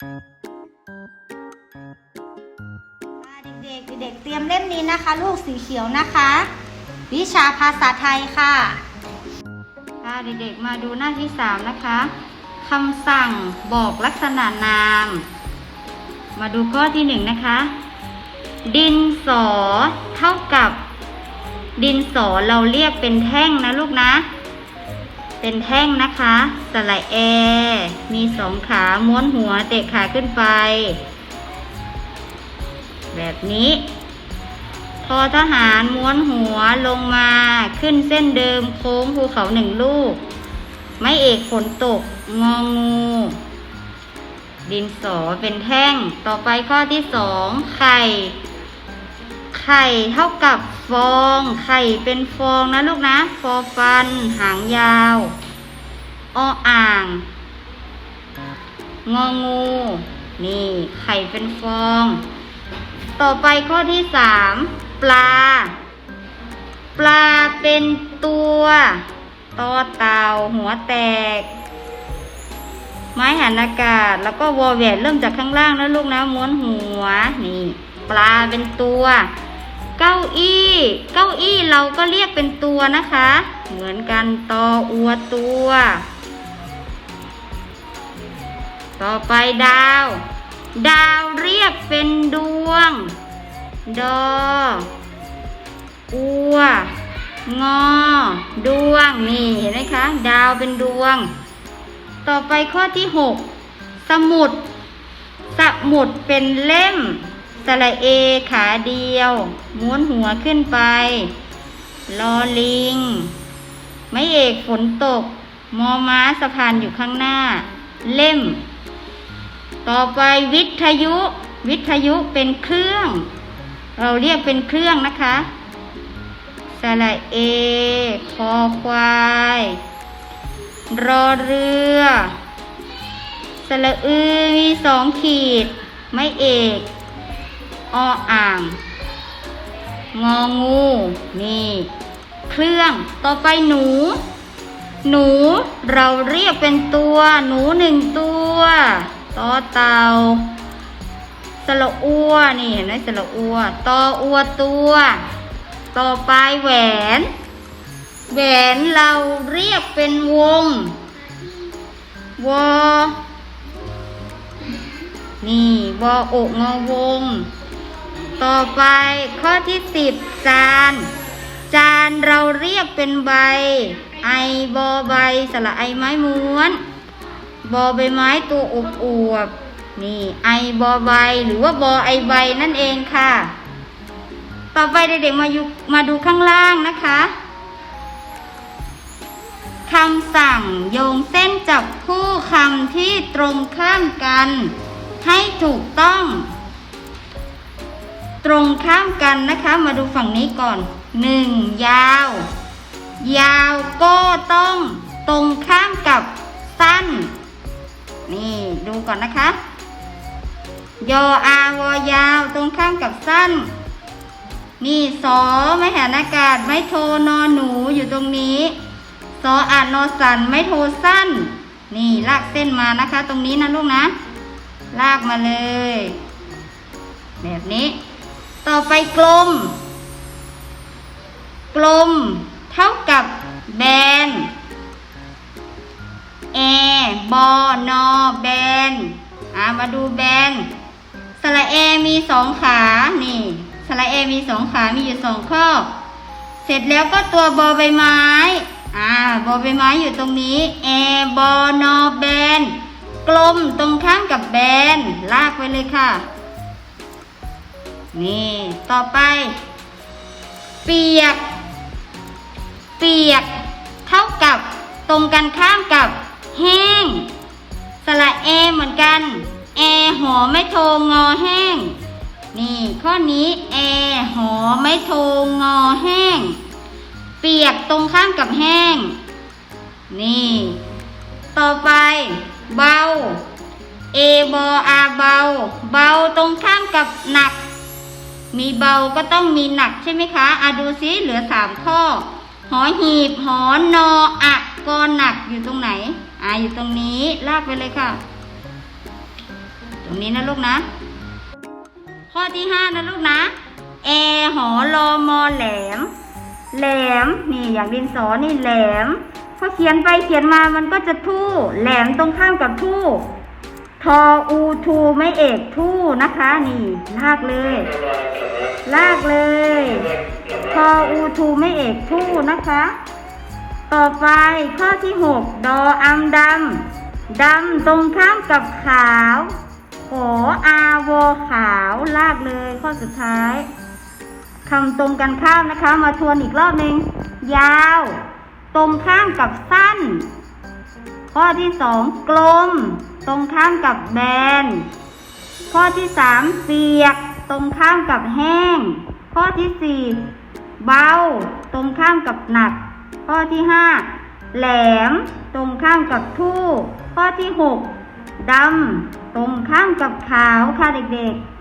เด็กๆเด็กๆเตรียมเล่มนี้นะคะ ลูกสีเขียวนะคะ วิชาภาษาไทยค่ะค่ะเด็กๆมาดูหน้าที่สามนะคะคำสั่งบอกลักษณะนาม มาดูข้อที่หนึ่งนะคะ ดินสอเท่ากับ ดินสอเราเรียกเป็นแท่งนะลูกนะ เป็นแท่งนะคะสระแอมีสองขาม้วนหัวเตะขาขึ้นไป แบบนี้ ทอทหารม้วนหัวลงมาขึ้นเส้นเดิมโค้งภูเขาหนึ่งลูก ไม้เอกฝนตก งองู ดินสอเป็นแท่ง ต่อไปข้อที่สองไข่ ไข่เท่ากับฟอง ไข่เป็นฟองนะลูกนะ ฟอฟัน หางยาว ออ่าง งองู นี่ ไข่เป็นฟอง ต่อไปข้อที่สามปลา ปลาเป็นตัวตอเต่าหัวแตก ไม้หันอากาศ แล้วก็วอแหวนเริ่มจากข้างล่างนะลูกนะ ม้วนหัว นี่ ปลาเป็นตัว เก้าอี้ เก้าอี้เราก็เรียกเป็นตัวนะคะ เหมือนกันตออัวตัว ต่อไปดาว ดาวเรียกเป็นดวง ดอ อัว งอ ดวง นี่เห็นไหมคะ ดาวเป็นดวง ต่อไปข้อที่หกสมุด สมุดเป็นเล่ม สระเอขาเดียว ม้วนหัวขึ้นไป ลอลิง ไม้เอกฝนตก มอม้าสะพานอยู่ข้างหน้า เล่ม ต่อไปวิทยุ วิทยุเป็นเครื่อง เราเรียกเป็นเครื่องนะคะสระเอ คอควาย รอเรือ สระอือมีสองขีด ไม่เอก ออ่าง งองู นี่ เครื่องต่อไปหนู หนูเราเรียกเป็นตัว หนูหนึ่งตัวต่อเตาสระอัวนี่เห็นไหมสระอัวตออัวตัว ต่อไปแหวน แหวนเราเรียกเป็นวง วอ นี่วออกงอวง ต่อไปข้อที่สิบจาน จานเราเรียกเป็นใบ ไอบอใบสระไอไม้ม้วน บอใบไม้ตัวอวบอวบๆนี่ไอบอใบหรือว่าบอไอใบนั่นเองค่ะ ต่อไปเด็กๆมายุมาดูข้างล่างนะคะคำสั่งโยงเส้นจับคู่คำที่ตรงข้ามกัน ให้ถูกต้อง ตรงข้ามกันนะคะ มาดูฝั่งนี้ก่อนหนึ่งยาว ยาวก็ต้องตรงข้ามกับสั้น นี่ดูก่อนนะคะ ยออาวอยาว ตรงข้ามกับสั้น นี่สอไม่แหนอากาศไม่โทนอนหนูอยู่ตรงนี้สออ่านนอสันไม่โทสั้น นี่ลากเส้นมานะคะ ตรงนี้นะลูกนะ ลากมาเลย แบบนี้ ต่อไปกลม กลม เท่ากับแบนแอบอนอแบนอ่ามาดูแบนสระแอมีสองขา นี่สระแอมีสองขา มีอยู่สองข้อ เสร็จแล้วก็ตัวบอใบไม้ อ่า บอใบไม้อยู่ตรงนี้ แอบอนอแบน กลมตรงข้ามกับแบน ลากไปเลยค่ะ นี่ ต่อไป เปียก เปียก เท่ากับ ตรงกันข้ามกับ แห้ง สระเอเหมือนกัน แอหอไม่โทงอแห้ง นี่ ข้อนี้ แอหอไม่โทงอแห้ง เปียกตรงข้ามกับแห้ง นี่ ต่อไป เบา เอบออาเบา เบาตรงข้ามกับหนัก มีเบาก็ต้องมีหนักใช่ไหมคะอะดูซิเหลือสามข้อ หอหีบ หอนออะกอหนักอยู่ตรงไหน อ่าอยู่ตรงนี้ ลากไปเลยค่ะ ตรงนี้นะลูกนะ ข้อที่ห้านะลูกนะแอหอรอมอแหลม แหลม นี่อย่างดินสอนี่แหลมพอเขียนไปเขียนมามันก็จะทู่ แหลมตรงข้ามกับทู่ ทออูทูไม่เอกทู่นะคะ นี่ ลากเลย ลากเลยทออูทูไม่เอกทู่นะคะ ต่อไปข้อที่หกดออัมดำดำตรงข้ามกับขาวโหอาโวขาวลากเลยข้อสุดท้ายคำตรงกันข้ามนะคะ มาทวนอีกรอบหนึ่งยาว ตรงข้ามกับสั้น ข้อที่สองกลม ตรงข้ามกับแบน ข้อที่สามเปียก ตรงข้ามกับแห้ง ข้อที่สี่เบา ตรงข้ามกับหนัก ข้อที่ห้าแหลม ตรงข้ามกับทู่ ข้อที่หกดำ ตรงข้ามกับขาวค่ะเด็กๆ